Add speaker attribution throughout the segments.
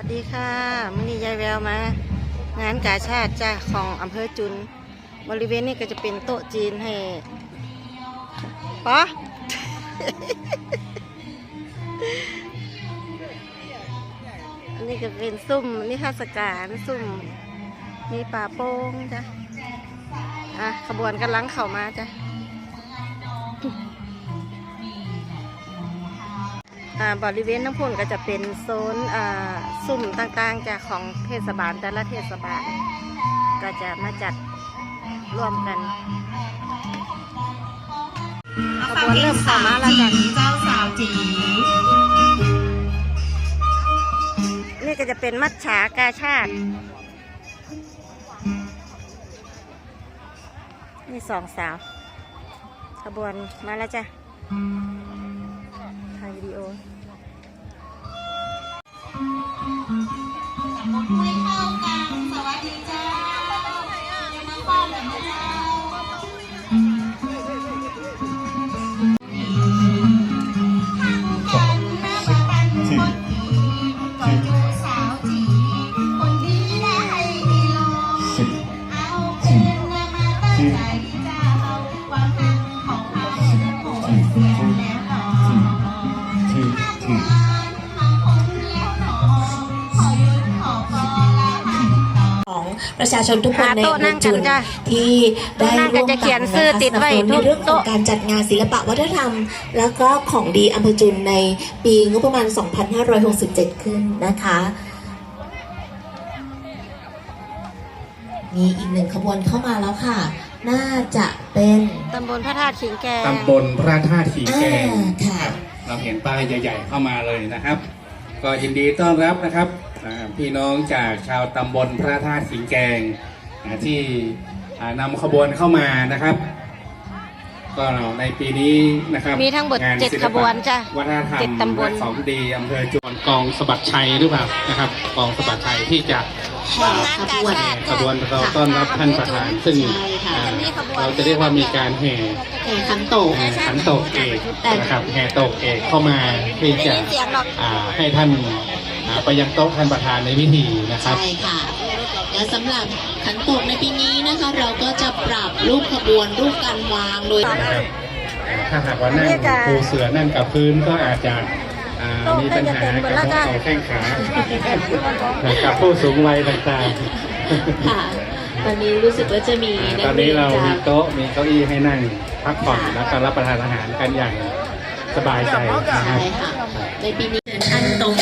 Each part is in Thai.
Speaker 1: วัสดีค่ะมื่อนี้ยายแววมา งานกาชาติจ้าของอำเภอจุน บริเวณนี้ก็จะเป็นโต๊ะจีนให้ปะอันนี้ก็เป็นซุ่มนิทรรศการซุ่ม มีป่าโป้งจ้ะอะขบวนกำลังเข้ามาจ้ะ บริเวณน้ำพุนก็จะเป็นโซนอ่าสุ่มต่างๆจากของเทศบาลแต่ละเทศบาล ก็จะมาจัดร่วมกันขบวนเริ่มเข้ามาแล้วจ้ะ
Speaker 2: เจ้าสาวจี
Speaker 1: นี่ก็จะเป็นมัดฉากาชาตินี่สองสาว ขบวนมาแล้วจ้ะ
Speaker 2: ป
Speaker 3: ระชาชนทุกคนใน
Speaker 1: หาโต๊ะนั่
Speaker 3: เมืองง
Speaker 1: กั
Speaker 3: จุ
Speaker 1: น
Speaker 3: น
Speaker 1: จ้ะ
Speaker 3: ที่ได้
Speaker 1: โต๊ะนั่งกั
Speaker 3: ร่
Speaker 1: น
Speaker 3: วม
Speaker 1: จะ
Speaker 3: กัน
Speaker 1: เขียนชื่อติดไว้
Speaker 3: สนับสนุน
Speaker 1: ทุ
Speaker 3: ใน
Speaker 1: ก
Speaker 3: เรื่องของ
Speaker 1: โต๊ะ
Speaker 3: การจัดงานศิลปะวัฒนธรรม แล้วก็ของดีอำเภอจุนในปีงบประมาณ 2567 ขึ้นนะคะมีอีกหนึ่งขบวนเข้ามาแล้วค่ะ น่าจะเป็น
Speaker 1: ตำบลพระธาตุขิงแกง
Speaker 4: ตำบลพระธาตุขีแกง
Speaker 3: อ่าค่ะ
Speaker 4: ครับเราเห็นป้ายใหญ่ ๆ เข้ามาเลยนะครับ ก็ยินดีต้อนรับนะครับอ่า พี่น้องจากชาวตำบลพระธาตุขีแกงอ่าที่อ่านำขบวนเข้ามานะครับ ก็ในปีนี้นะครับ
Speaker 1: มีทั้งหมด
Speaker 4: งาน
Speaker 1: เจ็ด
Speaker 4: ศิลป
Speaker 1: ขบวนจ้ะ
Speaker 4: วัฒนธรรม
Speaker 1: เจ็ดตำบล
Speaker 4: และของดีอำเภอจวนกองสะบัดชัยหรือเปล่านะครับกองสะบัดชัยที่จะ
Speaker 1: งานกาชาติ
Speaker 4: ขบวนเราต้อนรับท่านประธานซึ่ง
Speaker 3: ใช่ค่ะ
Speaker 4: อ่าเราจะเรียกว่ามีการแห่
Speaker 3: แข่งขันโตก
Speaker 4: แห่ขันโตกเอกนะครับแห่โตกเอกเข้ามาที่
Speaker 1: ได้
Speaker 4: จะ
Speaker 1: ยินเสียงหรอก
Speaker 4: อ่าให้ท่าน อ่าไปยังโต๊ะท่านประธานในพิธีนะครับ
Speaker 3: ใช่ค่ะและสำหรับขันโตกในปีนี้นะคะ เราก็จะปรับรูปขบวนรูปการวางโดย
Speaker 4: นะครับถ้าหากว่านั่งปูเสือนั่งกับพื้นก็อาจจะอ่ามีปัญหากับข้อเข่าแข้งขากับผู้สูงวัยต่าง
Speaker 3: ค่ะ ตอนนี้รู้สึกว่าจะมี
Speaker 4: ๆ
Speaker 3: นั
Speaker 4: ตอกน
Speaker 3: เรี
Speaker 4: นี้
Speaker 3: ยน
Speaker 4: เรา
Speaker 3: จา
Speaker 4: มี
Speaker 3: ก
Speaker 4: โต๊ะมีเก้าอี้ให้นั่งพักผ่อนแล้วก็รับประทานอาหารกันอย่างสบายใจนะครับ
Speaker 3: ใช่ค่ะในปีนี้เดินท่านตรง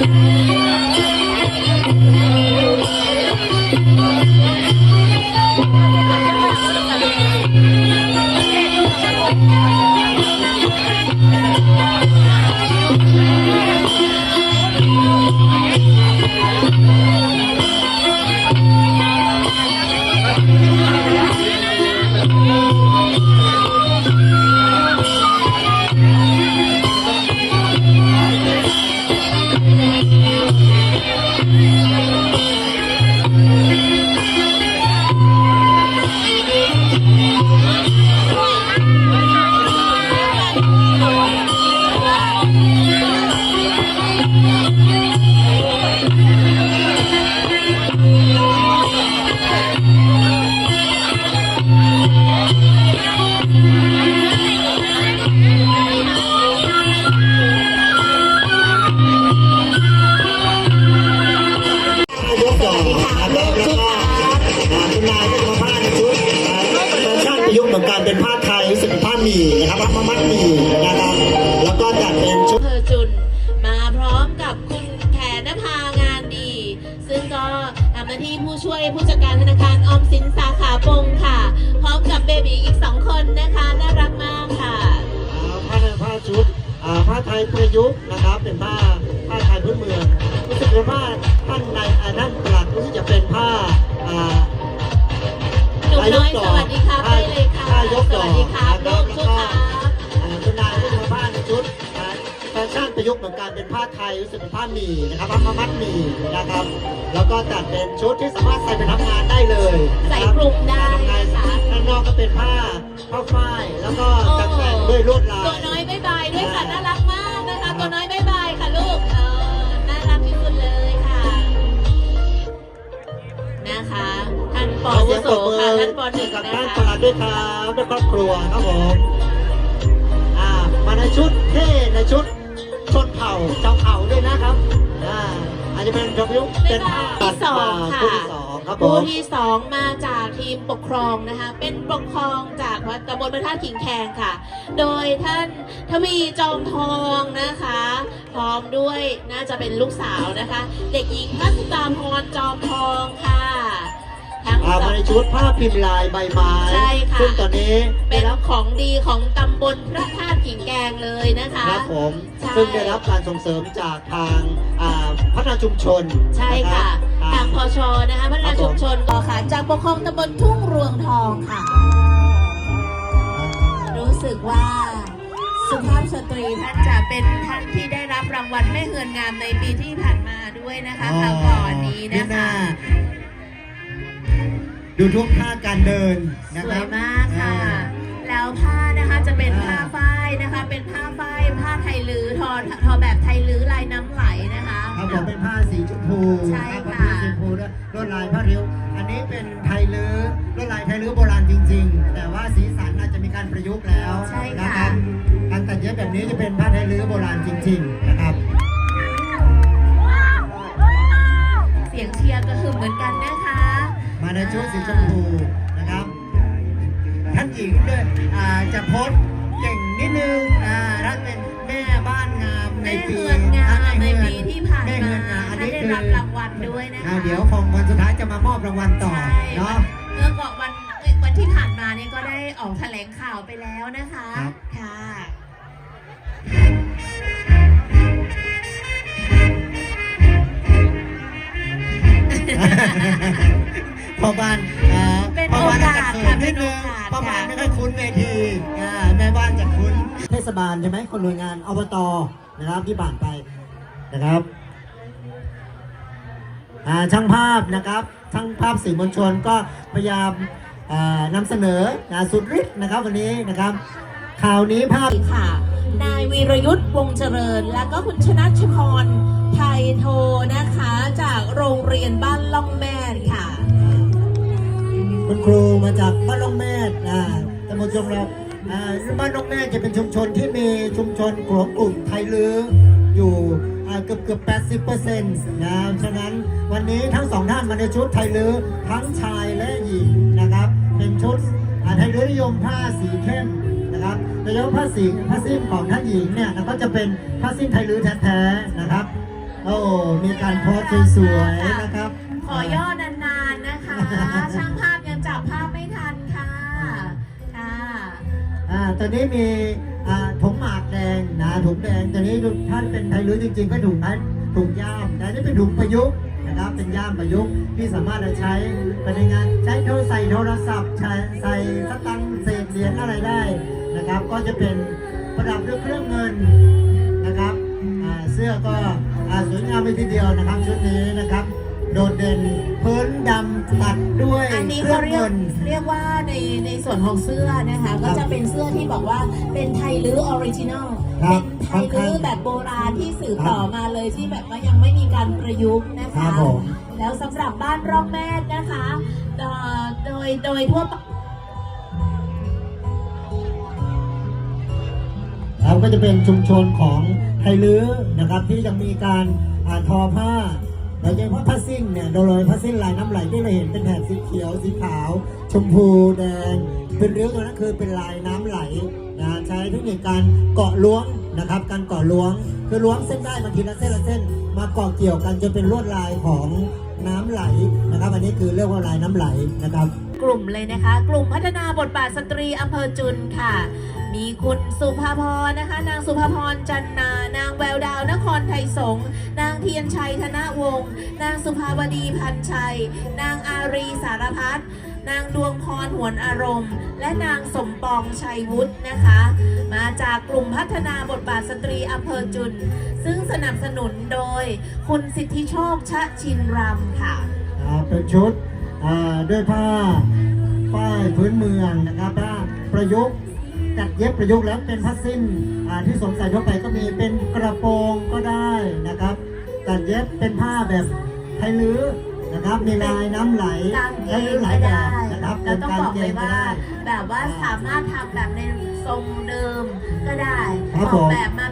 Speaker 3: ย คุ
Speaker 5: ณนาก็มาผ้าในชุดแฟชั่นประยุกต์เหมือนกันเป็นผ้าไทยรู้สึกเป็นผ้าหมี่นะครับผ้ามัดหมี่นะครับแล้วก็จัดเป็นชุด
Speaker 6: เภอจุนมาพร้อมกับคุณแผนภางานดี ซึ่งก็ทำหน้าที่ผู้ช่วยผู้จัดการธนาคารออมสินสาขาปงค่ะ พร้อมกับเบบีอีกสองคนนะคะน่ารักมากค่ะ
Speaker 5: เอาชุดผ้าไทยประยุกต์นะครับเป็นผ้าผ้าไทยพื้นเมืองรู้สึกว่าผ้าท่านในอ่าท่านปลัดรู้สึกจะเป็นผ้าอ่า
Speaker 6: หนุ่มน้อยสวัสดีครับได้เลยค่ะ
Speaker 5: ผ้ายก
Speaker 6: ส
Speaker 5: ดอก
Speaker 6: วัสดีครับ
Speaker 5: นะ
Speaker 6: ลูก
Speaker 5: แล้ว
Speaker 6: ชุด
Speaker 5: ก็
Speaker 6: ครับ
Speaker 5: อ่าคุณนายที่ทำผ้าในชุดอ่าแฟชั่นประยุกต์เหมือนกันเป็นผ้าไทยรู้สึกเป็นผ้าหมี่นะครับผ้ามามัดหมี่นะครับ แล้วก็จัดเป็นชุดที่สามารถใส่ไปทำงานได้เลยนะ
Speaker 6: ใส่
Speaker 5: ครับ
Speaker 6: คลุมได้
Speaker 5: ทำงาน
Speaker 6: นะคะ
Speaker 5: ด้านนอกก็เป็นผ้าผ้าฝ้ายแล้วก็จัดแต่งด้วยลวดลาย
Speaker 6: ตัวน้อยบายบายด้วยค่ะน่ารักมากนะคะตัวน้อยบายบาย ปอ
Speaker 5: ขอ
Speaker 6: วุ
Speaker 5: เสียง
Speaker 6: โส
Speaker 5: ปรบมือ
Speaker 6: ค่ะท่านปอหนึ่ง
Speaker 5: กับท่านประหลัดด้วยครับด้วยครอบครัวครับผมอ่ามาในชุดเท่ในชุดชนเผ่าเจ้าเผ่าด้วยนะครับอ่าอาจจะเป็นจอมยุทธเป็น
Speaker 6: ที่สองค่ะ
Speaker 5: ผู้ที่สองครับผ
Speaker 6: ผู้
Speaker 5: ม
Speaker 6: ที่สองมาจากทีมปกครองนะคะ เป็นปกครองจากวัดตำบลพระธาตุขิงแคงค่ะ โดยท่านทวีจอมทองนะคะ พร้อมด้วยน่าจะเป็นลูกสาวนะคะ เด็กหญิงพัสตาพรจอมทองค่ะาสอ
Speaker 5: มางในชุดผ้าพิมพ์ลายใบไม้
Speaker 6: ใช่ค่ะ
Speaker 5: ซึ่งตอนนี้
Speaker 6: เป็
Speaker 5: ได้
Speaker 6: น
Speaker 5: รับ
Speaker 6: ของดีของตำบลพระธาตุขิงแกงเลยนะคะ
Speaker 5: ครับผม
Speaker 6: ใช่
Speaker 5: ซึ่งได้รับการส่งเสริมจากทางอ่าพัฒนาชุมชน
Speaker 6: ใช่ค่ะ
Speaker 5: นรับ
Speaker 6: ทางพชนะคะพัฒนาชุมชนก็ค่ะ จากปกครองตำบลทุ่งรวงทองค่ะ รู้สึกว่าสุภาพสตรีท่านจะเป็นท่านที่ได้รับรางวัลแม่เฮือนงามในปีที่ผ่านมาด้วยนะคะคราวก่อนนี้นะคะ
Speaker 5: ดูทุกท่าการเดิน
Speaker 6: ส
Speaker 5: นะ
Speaker 6: ว
Speaker 5: ครั
Speaker 6: ย
Speaker 5: บ
Speaker 6: มากค่ะ
Speaker 5: อ่า
Speaker 6: แล้วผ้านะคะจะเป็น
Speaker 5: อ่า
Speaker 6: ผ้าฝ้ายนะคะ เป็นผ้าฝ้ายผ้าไทยลื้อทอทอแบบไทยลื้อลายน้ำไหลนะคะ
Speaker 5: ครับผมเป็นผ้าสีชมพู
Speaker 6: ใช่
Speaker 5: ครับผม
Speaker 6: ค่ะ
Speaker 5: สีชมพูด้วยลวดลายผ้าริ้ว อันนี้เป็นไทยลื้อลวดลายไทยลื้อโบราณจริง ๆ แต่ว่าสีสันอาจจะมีการประยุกต์แล้ว
Speaker 6: ใช่
Speaker 5: นะ
Speaker 6: ค่ะ
Speaker 5: ครับการตัดเย็บแบบนี้จะเป็นผ้าไทยลื้อโบราณจริง ๆ นะครับ ในชุดสีชมพูนะครับท่านหญิงด้วยอ่าจะโพสต์เก่งนิดนึงอ่าท่านเป็นแม่บ้านงามใน
Speaker 6: แม่
Speaker 5: ปี
Speaker 6: เฮือนงามใน
Speaker 5: แม่
Speaker 6: ปีที่ผ่าน
Speaker 5: แม่
Speaker 6: มา
Speaker 5: เฮือนงามอัน
Speaker 6: ท่าน
Speaker 5: นี้
Speaker 6: ได้
Speaker 5: คือ
Speaker 6: รับรางวัลด้วยนะคะ
Speaker 5: อ่าเดี๋ยวของวันสุดท้ายจะมามอบรางวัลต่อ
Speaker 6: ใช่
Speaker 5: เนาะ
Speaker 6: เมื่อก่อนวันวันที่ผ่านมาเนี่ยก็ได้ออกแถลงข่าวไปแล้วนะคะ
Speaker 5: ครับ
Speaker 6: ค่ะ
Speaker 5: ศบาลใช่ไหมคนหน่วยงานอบตนะครับที่ผ่านไปนะครับอ่าช่างภาพนะครับช่างภาพสื่อมวลชนก็พยายามอ่านำเสนอนะสุดฤทธิ์นะครับวันนี้นะครับข่าวนี้ภาพ
Speaker 6: ค่ะ นายวีรยุทธ์วงศ์เจริญ แล้วก็คุณชนะชพรไทยโทนะคะจากโรงเรียนบ้านล่องแม่นค่ะ
Speaker 5: คุณครูมาจากบ้านล่องแม่อ่าตำบลชมเราอ่า บ้านล่องแม่จะเป็นชุมชนที่มีชุมชนของกลุ่มไทยลืออยู่อ่าเกือบเกือบ 80เปอร์เซ็นต์นะฉะนั้นวันนี้ทั้งสองท่านมาในชุดไทยลือทั้งชายและหญิงนะครับ เป็นชุดอ่าไทยลือนิยมผ้าสีเข้มนะครับโดยเฉพาะผ้าสีผ้าสิ้นของท่านหญิงเนี่ยก็จะเป็นผ้าสิ้นไทยลือแท้ๆนะครับโอ้มีการโพสต์สวยๆนะครับ
Speaker 6: ขอย่อนานๆนะคะช่าง
Speaker 5: ตอนนี้มีถุงหมากแดงนะถุงแดงตอนนี้ท่านเป็นไทยรู้จริงๆก็ถุงนั้นถุงย่าม แต่นี่เป็นถุงประยุกต์นะครับเป็นย่ามประยุกต์ที่สามารถจะใช้ไปในงานใช้โทรใส่โทรศัพท์ใช้ใส่สตังค์เศษเหรียญอะไรได้นะครับ ก็จะเป็นประดับด้วยเครื่องเงินนะครับเสื้อก็สวยงามไปทีเดียวนะครับชุดนี้นะครับ โดดเด่นพื้นดำตัดด้วย
Speaker 6: อันนี้
Speaker 5: เครื่
Speaker 6: เขา
Speaker 5: อง
Speaker 6: เรีย
Speaker 5: เงิ
Speaker 6: ก
Speaker 5: น
Speaker 6: เรียกว่าในในส่วนของเสื้อนะคะ ก็จะเป็นเสื้อที่บอกว่าเป็นไทยลื้อออริจินัล
Speaker 5: ครั
Speaker 6: เป็
Speaker 5: บ
Speaker 6: นไทยลื้อแบบโบราณที่สืบต่อมาเลยที่แบบว่ายังไม่มีการประยุกต์นะ
Speaker 5: ครั
Speaker 6: คะ
Speaker 5: บผม
Speaker 6: แล้วสำหรับบ้านร่องแม่นะคะเอ่อโดยโดยทั่วไป
Speaker 5: ครับก็จะเป็นชุมชนของไทยลื้อนะครับที่ยังมีการอ่าทอผ้า โดยเฉพาะผ้าสิ้นเนี่ยโดยผ้าสิ้นลายน้ำไหลที่เราเห็นเป็นแถบสีเขียวสีขาว ชมพูแดง เป็นเรื่องตัวนั้นคือเป็นลายน้ำไหลนะใช้เทคนิคการเกาะล้วงนะครับ การเกาะล้วงคือล้วงเส้นได้มาทีละเส้นละเส้น มาเกาะเกี่ยวกันจนเป็นลวดลายของน้ำไหลนะครับ อันนี้คือเรียกว่าลายน้ำไหลนะครับ
Speaker 6: กลุ่มเลยนะคะ กลุ่มพัฒนาบทบาทสตรีอำเภอจุนค่ะ มีคุณสุภาพรนะคะ นางสุภาพรจันนานางแววดาวนครไทยสงนางเทียนชัยธนวงศ์นางสุภาวดีพันชัย นางอารีสารพัฒนางดวงพรหวนอารมณ์ และนางสมปองชัยวุฒินะคะ มาจากกลุ่มพัฒนาบทบาทสตรีอำเภอจุน ซึ่งสนับสนุนโดย คุณสิทธิโชคชะชินรำค่ะ
Speaker 5: เป็นชุด ด้วยผ้าป้ายพื้นเมืองนะครับผ้าประยุกต์จัดเย็บประยุกต์แล้วเป็นผ้าสิ้นอ่าที่สวมใส่ทั่วไปก็มีเป็นกระโปรงก็ได้นะครับจัดเย็บเป็นผ้าแบบไทยลื้อนะครับมีลายน้ำไหล
Speaker 6: กางเก
Speaker 5: และ
Speaker 6: ง
Speaker 5: หลาย
Speaker 6: ก็
Speaker 5: แบ
Speaker 6: ได้
Speaker 5: บนะครับ
Speaker 6: เราต้องบอกเลยว่า
Speaker 5: ได้
Speaker 6: แบบว่าสามารถทำแบบในทรงเดิมก็ได้
Speaker 5: ครับ
Speaker 6: อ
Speaker 5: ผ
Speaker 6: อก
Speaker 5: ม
Speaker 6: แบบมา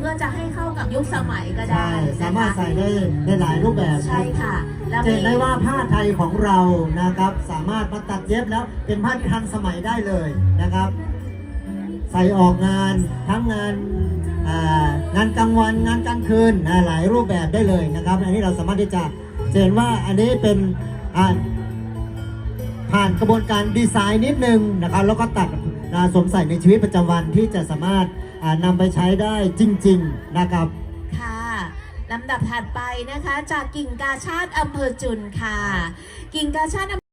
Speaker 6: เป็นทรงใหม่เพื่อจะให้เข้ากับยุคสมัยก็ได้
Speaker 5: ใช่สามารถ
Speaker 6: นะคะ
Speaker 5: ใส่ได้ในหลายรูปแบบ
Speaker 6: ใช่ค่ะแล้ว
Speaker 5: จะ
Speaker 6: มี
Speaker 5: เห็นได้ว่าผ้าไทยของเรานะครับ สามารถมาตัดเย็บแล้วเป็นผ้าที่ทันสมัยได้เลยนะครับ ใส่ออกงานทั้งงานอ่างานกลางวันงานกลางคืนนะหลายรูปแบบได้เลยนะครับ อันนี้เราสามารถที่จะจะเห็นว่าอันนี้เป็นอ่า ผ่านกระบวนการดีไซน์นิดนึงนะครับแล้วก็ตัดอ่าสวมใส่ในชีวิตประจำวันที่จะสามารถ อ่านำไปใช้ได้จริง ๆนะครับ
Speaker 6: ค่ะลำดับถัดไปนะคะ จากกิ่งกาชาติอำเภอจุนค่ะ กิ่งกาชาติ